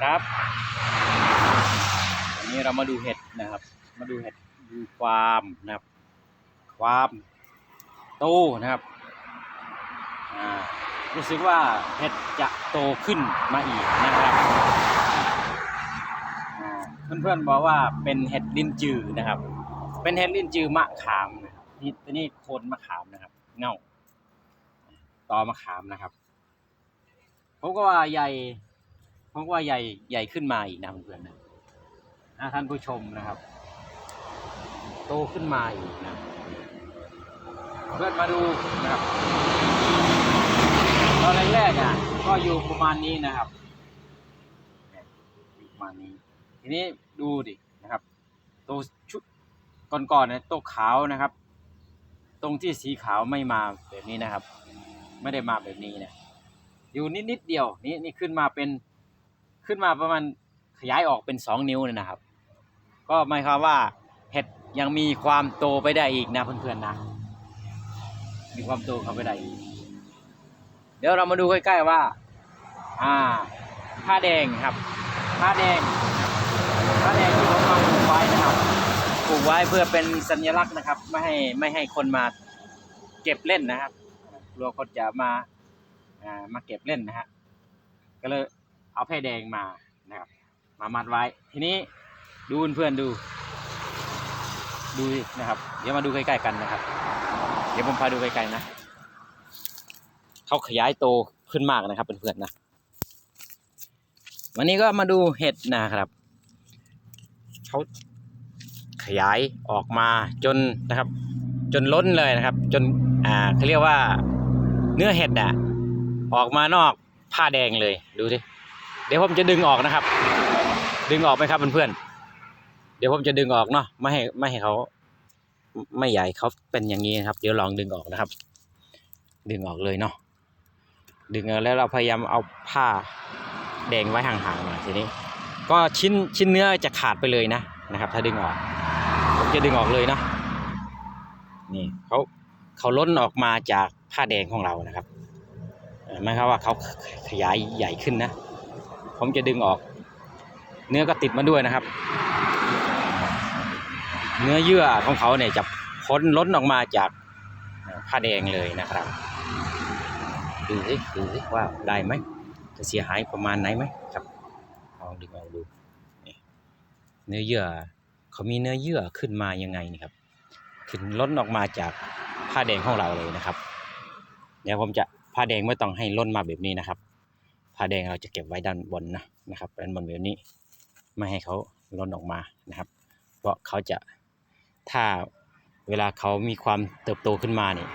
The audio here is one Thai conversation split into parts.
ครับวันนี้เรามาดูเห็ดนะครับ มาดูเห็ดดูความนะครับ ความโตนะครับอ่ารู้สึกว่าเห็ดจะโตขึ้นมาอีกนะครับอ่าเพื่อนๆบอกว่าเป็นเห็ดลิ้นจือนะครับ เป็นเห็ดลิ้นจือมะขามนะครับนี่ตัวนี้โคนมะขามนะครับ เงาตอมะขามนะครับผมก็ว่าใหญ่ ผมก็ว่าใหญ่ใหญ่ขึ้นมาอีกนะเพื่อนๆนะท่านผู้ชมนะครับ โตขึ้นมาอีกนะเพื่อนมาดูนะครับตอนแรกๆอะก็อยู่ประมาณนี้นะครับอยู่ประมาณนี้ ทีนี้ดูดินะครับโตวชุดก่อนๆเนี่ยโตวขาวนะครับ ตรงที่สีขาวไม่มาแบบนี้นะครับ ไม่ได้มาแบบนี้นะอยู่นิดนิดๆเดียวนี่นี่ขึ้นมาเป็น ขึ้นมาประมาณขยายออกเป็นสองนิ้วเลยนะครับ ก็หมายความว่าเห็ดยังมีความโตไปได้อีกนะเพื่อนๆนะ มีความโตเข้าไปได้อีก เดี๋ยวเรามาดูใกล้ๆว่า อ่าผ้าแดงครับผ้าแดงผ้าแดงที่ผมมาปลูกไว้นะครับปลูกไว้เพื่อเป็นสัญลักษณ์นะครับ ไม่ให้ไม่ให้คนมาเก็บเล่นนะครับกลัวคนจะมาอ่ามาเก็บเล่นนะฮะก็เลย เอาผ้าแดงมานะครับ มามัดไว้ ทีนี้ดูเพื่อนดูดูนะครับ เดี๋ยวมาดูใกล้ๆกันนะครับ เดี๋ยวผมพาดูไกลๆนะเขาขยายโตขึ้นมากนะครับเพื่อนๆนะ วันนี้ก็มาดูเห็ดนะครับเขาขยายออกมาจนนะครับ จนล้นเลยนะครับ จนอ่าเขาเรียกว่าเนื้อเห็ดอะออกมานอกผ้าแดงเลยดูสิ เดี๋ยวผมจะดึงออกนะครับ ดึงออกไหมครับเพื่อนๆเดี๋ยวผมจะดึงออกเนาะไม่ให้ไม่ให้เขา ไม่ใหญ่เขาเป็นอย่างนี้นะครับ เดี๋ยวลองดึงออกนะครับ ดึงออกเลยเนาะดึงออกแล้วเราพยายามเอาผ้าแดงไว้ห่างๆหน่อยทีนี้ ก็ชิ้นชิ้นเนื้อจะขาดไปเลยนะนะครับ ถ้าดึงออกผมจะดึงออกเลยเนาะนี่เขาเขาล้นออกมาจากผ้าแดงของเรานะครับเอ่อหมายความว่าเขาขยายใหญ่ขึ้นนะ ผมจะดึงออก เนื้อก็ติดมาด้วยนะครับ เนื้อเยื่อของเขาเนี่ยจะพ้นล้นออกมาจากผ้าแดงเลยนะครับดูสิดูสิว่าได้ไหมจะเสียหายประมาณไหนไหมครับลองดึงออกดูเนื้อเยื่อเขามีเนื้อเยื่อขึ้นมายังไงนี่ครับ ขึ้นล้นออกมาจากผ้าแดงของเราเลยนะครับ เดี๋ยวผมจะผ้าแดงไม่ต้องให้ล้นมาแบบนี้นะครับ ผ้าแดงเราจะเก็บไว้ด้านบนนะนะครับด้านบนแบบนี้ไม่ให้เขาล้นออกมานะครับ เพราะเขาจะถ้าเวลาเขามีความเติบโตขึ้นมาเนี่ย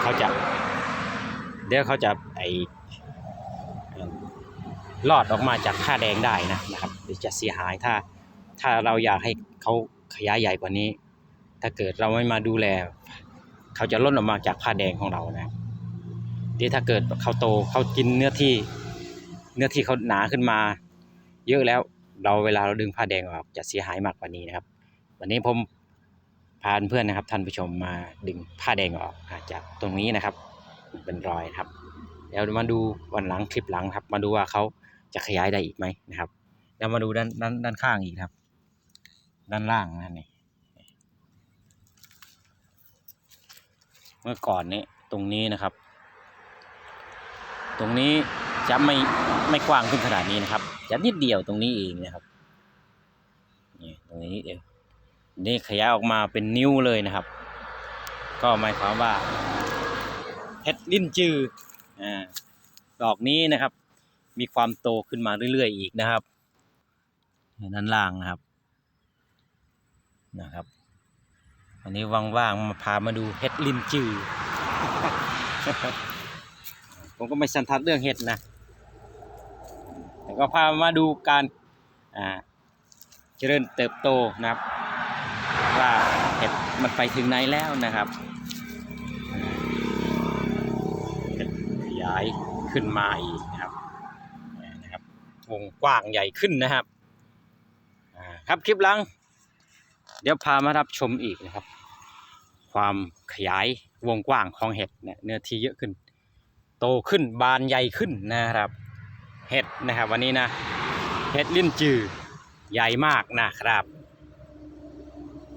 เขาจะ เดี๋ยวเขาจะไอเอ่อรอดออกมาจากผ้าแดงได้นะนะครับหรือจะเสียหายถ้าถ้าเราอยากให้เขาขยายใหญ่กว่านี้ ถ้าเกิดเราไม่มาดูแล เขาจะล่นออกมาจากผ้าแดงของเรานะ เดี๋ยวถ้าเกิดเขาโตเขากินเนื้อที่ เนื้อที่เขาหนาขึ้นมา เยอะแล้วเราเวลาเราดึงผ้าแดงออกจะเสียหายมากกว่านี้นะครับ วันนี้ผมพาเพื่อนนะครับ ท่านผู้ชมมาดึงผ้าแดงออกจากตรงนี้นะครับ เป็นรอยครับเดี๋ยวมาดูวันหลังคลิปหลังครับ มาดูว่าเขาจะขยายได้อีกไหมนะครับ แล้วมาดูด้านด้านด้านข้างอีกครับ ด้านล่างนะนี่เมื่อก่อนนี้ตรงนี้นะครับ ตรงนี้จะไม่ไม่กว้างขึ้นขนาดนี้นะครับ จะนิดเดียวตรงนี้เองนะครับนี่ตรงนี้เดียวนี่ขยายออกมาเป็นนิ้วเลยนะครับ ก็หมายความว่าเห็ดลิ้นจืออ่าดอกนี้นะครับ มีความโตขึ้นมาเรื่อยๆอีกนะครับด้านล่างนะครับนะครับอันนี้ว่างๆมาพามาดูเห็ดลิ้นจือ ผมก็ไม่สันทัดเรื่องเห็ดนะแต่ก็พามาดูการอ่าเจริญเติบโตนะครับ ว่าเห็ดมันไปถึงไหนแล้วนะครับขยายขึ้นมาอีกนะครับนะครับวงกว้างใหญ่ขึ้นนะครับครับคลิปหลัง เดี๋ยวพามารับชมอีกนะครับ ความขยายวงกว้างของเห็ดเนื้อที่เยอะขึ้น โตขึ้นบานใหญ่ขึ้นนะครับ เห็ดนะครับวันนี้นะเห็ดลิ้นจือใหญ่มากนะครับ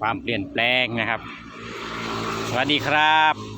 ความเปลี่ยนแปลงนะครับ สวัสดีครับ